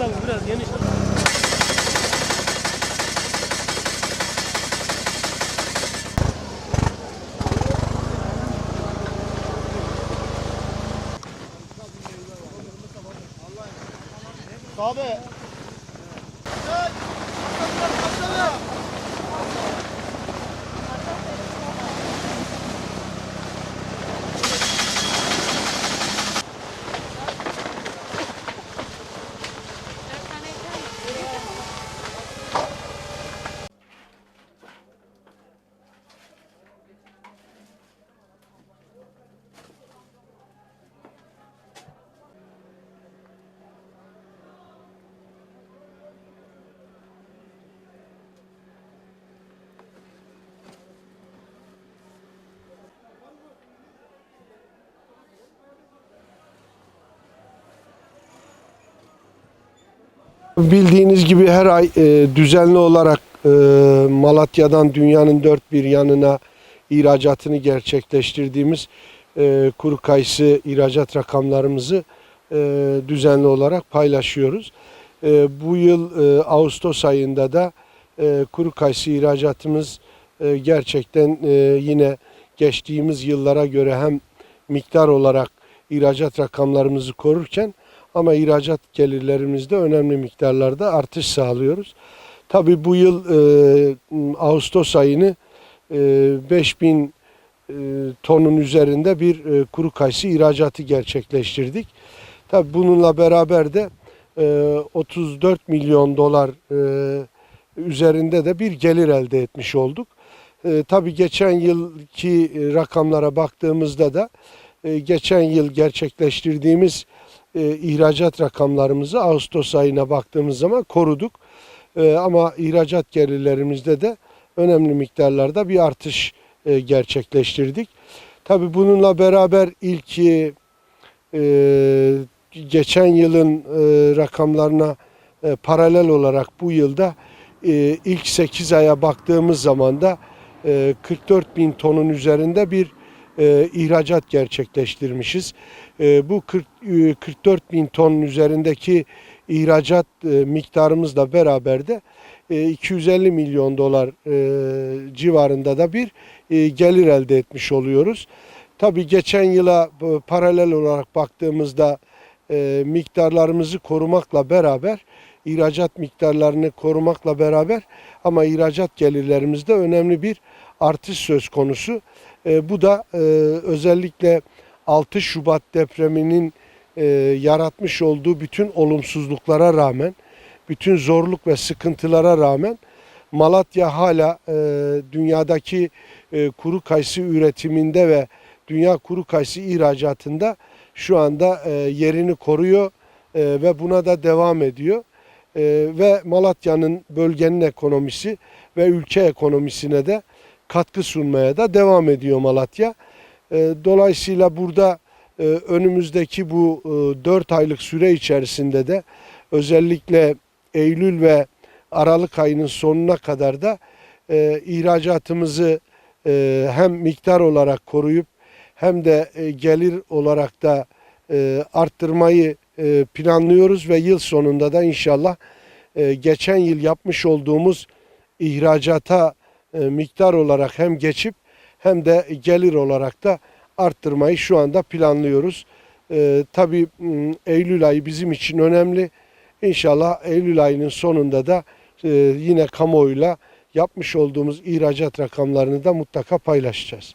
Abi biraz geniş. Abi. Bildiğiniz gibi her ay e, düzenli olarak e, Malatya'dan dünyanın dört bir yanına ihracatını gerçekleştirdiğimiz e, kuru kayısı ihracat rakamlarımızı e, düzenli olarak paylaşıyoruz. E, bu yıl e, Ağustos ayında da e, kuru kayısı ihracatımız e, gerçekten e, yine geçtiğimiz yıllara göre hem miktar olarak ihracat rakamlarımızı korurken ama ihracat gelirlerimizde önemli miktarlarda artış sağlıyoruz. Tabii bu yıl e, Ağustos ayını e, 5000 e, tonun üzerinde bir e, kuru kayısı ihracatı gerçekleştirdik. Tabii bununla beraber de e, 34 milyon dolar e, üzerinde de bir gelir elde etmiş olduk. E, tabii geçen yılki rakamlara baktığımızda da e, geçen yıl gerçekleştirdiğimiz e, ihracat rakamlarımızı Ağustos ayına baktığımız zaman koruduk. E, ama ihracat gelirlerimizde de önemli miktarlarda bir artış e, gerçekleştirdik. Tabii bununla beraber ilk e, geçen yılın e, rakamlarına e, paralel olarak bu yılda e, ilk 8 aya baktığımız zaman da e, 44 bin tonun üzerinde bir e, ihracat gerçekleştirmişiz. E, bu 40, e, 44 bin tonun üzerindeki ihracat e, miktarımızla beraber de e, 250 milyon dolar e, civarında da bir e, gelir elde etmiş oluyoruz. Tabii geçen yıla e, paralel olarak baktığımızda e, miktarlarımızı korumakla beraber ihracat miktarlarını korumakla beraber ama ihracat gelirlerimizde önemli bir artış söz konusu. E, bu da e, özellikle 6 Şubat depreminin e, yaratmış olduğu bütün olumsuzluklara rağmen, bütün zorluk ve sıkıntılara rağmen Malatya hala e, dünyadaki e, kuru kayısı üretiminde ve dünya kuru kayısı ihracatında şu anda e, yerini koruyor e, ve buna da devam ediyor. E, ve Malatya'nın bölgenin ekonomisi ve ülke ekonomisine de katkı sunmaya da devam ediyor Malatya. E, dolayısıyla burada e, önümüzdeki bu e, 4 aylık süre içerisinde de özellikle Eylül ve Aralık ayının sonuna kadar da e, ihracatımızı e, hem miktar olarak koruyup hem de e, gelir olarak da e, arttırmayı e, planlıyoruz ve yıl sonunda da inşallah e, geçen yıl yapmış olduğumuz ihracata e, miktar olarak hem geçip hem de gelir olarak da arttırmayı şu anda planlıyoruz. E, tabii Eylül ayı bizim için önemli. İnşallah Eylül ayının sonunda da e, yine kamuoyuyla yapmış olduğumuz ihracat rakamlarını da mutlaka paylaşacağız.